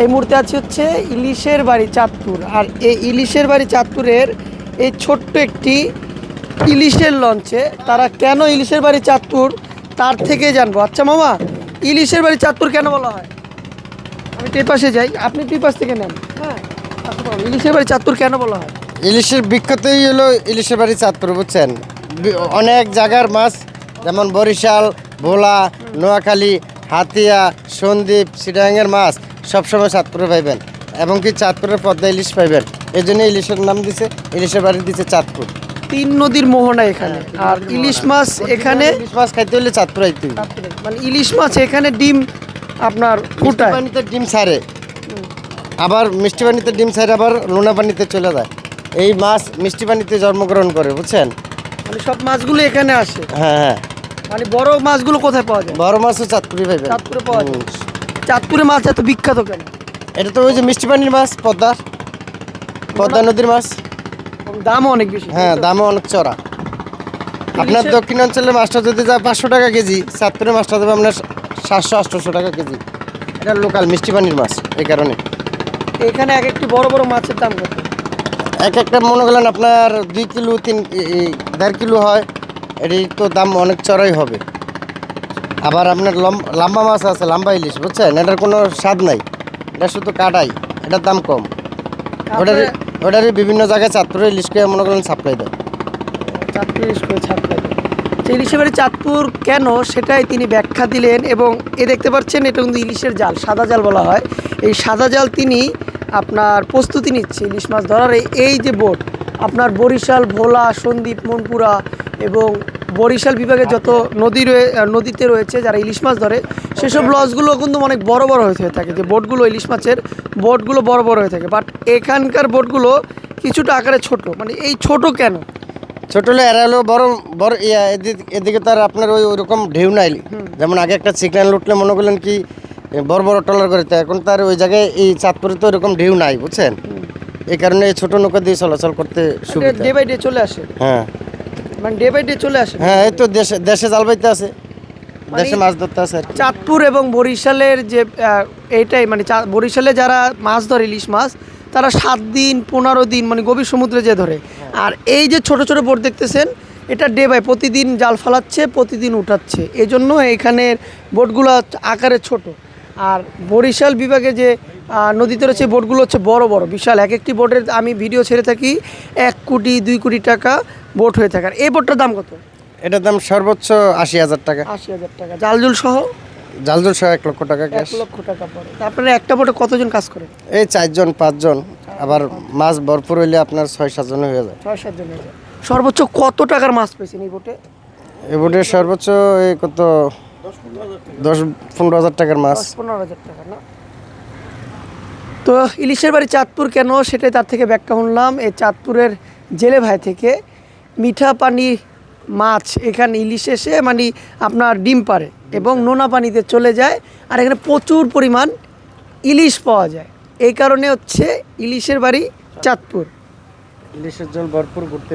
এই মুহূর্তে আছে হচ্ছে ইলিশের বাড়ি চাঁদপুর। আর এই ইলিশের বাড়ি চাঁদপুরের এই ছোট্ট একটি ইলিশের লঞ্চে তারা কেন ইলিশের বাড়ি চাঁদপুর, তার থেকে জানব। আচ্ছা মামা, ইলিশের বাড়ি চাঁদপুর কেন বলা হয়? আমি টের পাশে যাই। আপনি টের পাশ থেকে নেন। হ্যাঁ ইলিশের বাড়ি চাঁদপুর কেন বলা হয়? ইলিশের বিখ্যাতই হলো ইলিশের বাড়ি চাঁদপুর, বুঝছেন? অনেক জায়গার মাছ, যেমন বরিশাল, ভোলা, নোয়াখালী, হাতিয়া, সন্দ্বীপ সিটাঙ্গের মাছ। সবসময় চাঁদপুরে পাইবেন। এবং কি চাঁদপুরের পদ্মা ইলিশ পাইবেন। এই জন্য ইলিশের নাম দিছে ইলিশের বাড়ি দিছে চাঁদপুর। তিন নদীর মোহনা এখানে। আর ইলিশ মাছ এখানে ইলিশ মাছ খাইতে হলে চাঁদপুর আইতে। মানে ইলিশ মাছ এখানে ডিম আপনার ফুটায়। পানিতে ডিম ছাড়ে। আবার মিষ্টি পানিতে ডিম ছাড়ে আবার লোনা পানিতে চলে যায়। এই মাছ মিষ্টি পানিতে জন্মগ্রহণ করে বুঝছেন? মানে সব মাছগুলো এখানে আসে। হ্যাঁ হ্যাঁ। মানে বড় মাছগুলো কোথায় পাওয়া যায়? বড় মাছও চাঁদপুরে পাইবেন। চাঁদপুরে পাওয়া যায়। চাঁদপুরে মাছ এত বিখ্যাত কেন? এটা তো ওই যে মিষ্টি পানির মাছ পদ্মার পদ্মা নদীর মাছ। দামও অনেক বেশি হ্যাঁ দামও অনেক চড়া। আপনার দক্ষিণ অঞ্চলের মাছটা যদি যায় পাঁচশো টাকা কেজি চাঁদপুরের মাছটা দেবে আপনার সাতশো আটশোশো টাকা কেজি। এটা লোকাল মিষ্টি পানির মাছ এই কারণে। এখানে এক একটি বড় বড় মাছের দাম কত? এক একটা মনে করলেন আপনার দুই কিলো তিন দেড় কিলো হয় এটি তো দাম অনেক চড়াই হবে। আবার আপনার লম- লম্বা মাছ আছে লম্বা ইলিশ বুঝছেন? এটার কোনো স্বাদ নাই। এটা শুধু কাটাই এটার দাম কম। ওটার ওটারই বিভিন্ন জায়গায় চাঁদপুরে ইলিশকে মনে করেন সাপ্লাই দেয়। চাঁদপুর ইলিশ করে লাগে তো ইলিশের চাঁদপুর কেন? সেটাই তিনি ব্যাখ্যা দিলেন এবং এ দেখতে পাচ্ছেন এটা কিন্তু ইলিশের জাল সাদা জাল বলা হয়। এই সাদা জাল তিনি আপনার প্রস্তুতি নিচ্ছে ইলিশ মাছ ধরার। এই- এই যে বোট আপনার বরিশাল ভোলা সন্দ্বীপ মনপুরা এবং বরিশাল বিভাগে যত নদী রয়ে নদীতে রয়েছে যারা ইলিশ মাছ ধরে সেসব লঞ্চগুলো কিন্তু অনেক বড় বড় হয়ে থাকে। যে বোটগুলো ইলিশ মাছের বোটগুলো বড় বড় হয়ে থাকে। বাট এখানকার বোটগুলো কিছুটা আকারে ছোট। মানে এই ছোট কেন? ছোট হলে এরা হলো বড় বড় ইয়া এদিক- এদিকে তার আপনার ওই ওরকম ঢেউ নাই। যেমন আগে একটা চিকেন লুটলে মনে করলেন কি বড় বড় ট্রলার করে তো এখন তার ওই জায়গায় এই চাঁদপুরে তো এরকম ঢেউ নাই বুঝছেন? এই কারণে ছোট নৌকা দিয়ে চলাচল করতে সুবিধা। ডে বাই ডে চলে আসে। হ্যাঁ। মানে ডে বাই ডে চলে আসে? হ্যাঁ এই তো দেশে দেশে জাল বাইতে আছে। মানে- দেশে মাছ ধরতে আছে চাঁদপুর এবং বরিশালের যে এইটাই মানে বরিশালে যারা মাছ ধরে ইলিশ মাছ তারা সাত দিন পনেরো দিন মানে গভীর সমুদ্রে যে ধরে। আর এই যে ছোট ছোট বোট দেখতেছেন এটা ডে বাই প্রতিদিন জাল ফালাচ্ছে প্রতিদিন উঠাচ্ছে। এই জন্য এখানের বোটগুলো আকারে ছোট। আর বরিশাল বিভাগে যে নদীতে রয়েছে বোটগুলো হচ্ছে বড় বড় বিশাল। এক একটি বোটের আমি ভিডিও ছেড়ে থাকি এক কোটি দুই কোটি টাকা বোট হয়ে থাকে আর এই বোটটার দাম কত? এটার দাম সর্বোচ্চ আশি হাজার টাকা। আশি হাজার টাকা। জালজুল সহ? জালজল সহ এক লক্ষ টাকা ক্যাশ লক্ষ টাকা পড়ে। তারপরে একটা বোটে কতজন কাজ করে? এই চারজন পাঁচজন। আবার মাছ ভরপুর হইলে আপনার ছয় সাতজন হয়ে যায়। ছয় সাতজন হয়ে যায়। সর্বোচ্চ কত টাকার মাছ পেয়েছেন এই বোটে? এই বোটের সর্বোচ্চ এই কত? দশ পনেরো হাজার টাকার মাছ। পনেরো হাজার টাকা না? তো ইলিশের বাড়ি চাঁদপুর কেন? সেটাই তার থেকে ব্যাখ্যা শুনলাম। এই চাঁদপুরের জেলে ভাই থেকে মিঠা পানি মাছ এখানে ইলিশ এসে মানে আপনার ডিম পারে এবং নোনা পানিতে চলে যায় আর এখানে প্রচুর পরিমাণ ইলিশ পাওয়া যায়। এই কারণে হচ্ছে ইলিশের বাড়ি চাঁদপুর। ইলিশের জল ভরপুর ঘুরতে